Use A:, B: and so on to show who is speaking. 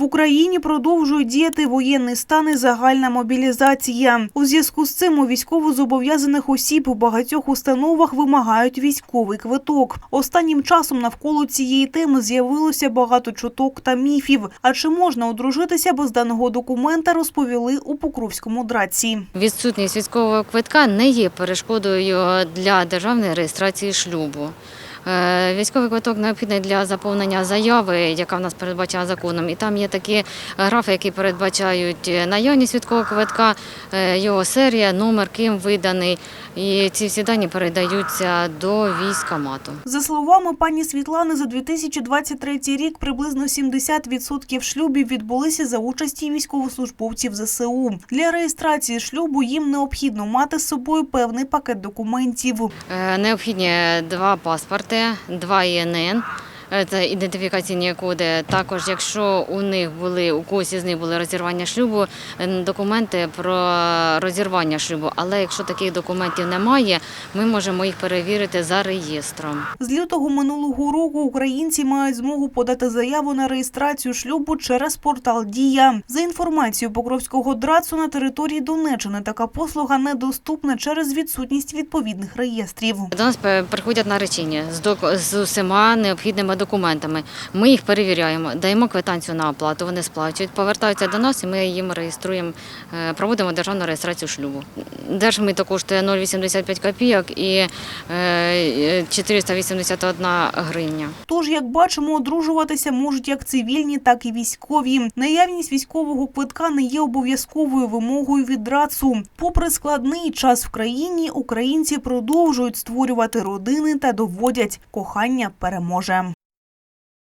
A: В Україні продовжують діяти воєнний стан і загальна мобілізація. У зв'язку з цим у військовозобов'язаних осіб у багатьох установах вимагають військовий квиток. Останнім часом навколо цієї теми з'явилося багато чуток та міфів. А чи можна одружитися без даного документа, розповіли у Покровському драці.
B: Відсутність військового квитка не є перешкодою для державної реєстрації шлюбу. Е, Військовий квиток необхідний для заповнення заяви, яка в нас передбачена законом. І там є такі графи, які передбачають наявність військового квитка, е, його серія, номер, ким виданий. І ці всі дані передаються до військомату.
A: За словами пані Світлани, за 2023 рік приблизно 70% шлюбів відбулися за участі військовослужбовців ЗСУ. Для реєстрації шлюбу їм необхідно мати з собою певний пакет документів.
B: Е, Необхідні два паспорти, два ІНН. Е, Це ідентифікаційні коди. Також, якщо у них були у когось із них були розірвання шлюбу, е, документи про розірвання шлюбу. Але якщо таких документів немає, ми можемо їх перевірити за реєстром.
A: З лютого минулого року українці мають змогу подати заяву на реєстрацію шлюбу через портал Дія. За інформацією Покровського драцу на території Донеччини така послуга недоступна через відсутність відповідних реєстрів.
B: До нас приходять наречені з з усіма необхідними документами. Ми їх перевіряємо, даємо квитанцію на оплату. Вони сплачують, повертаються до нас, і ми їм реєструємо, е, проводимо державну реєстрацію шлюбу. Держмито коштує 0,85 копійок і е, 481 гривня.
A: Тож, як бачимо, одружуватися можуть як цивільні, так і військові. Наявність військового квитка не є обов'язковою вимогою від драцу. Попри складний час в країні, українці продовжують створювати родини та доводять, кохання переможе.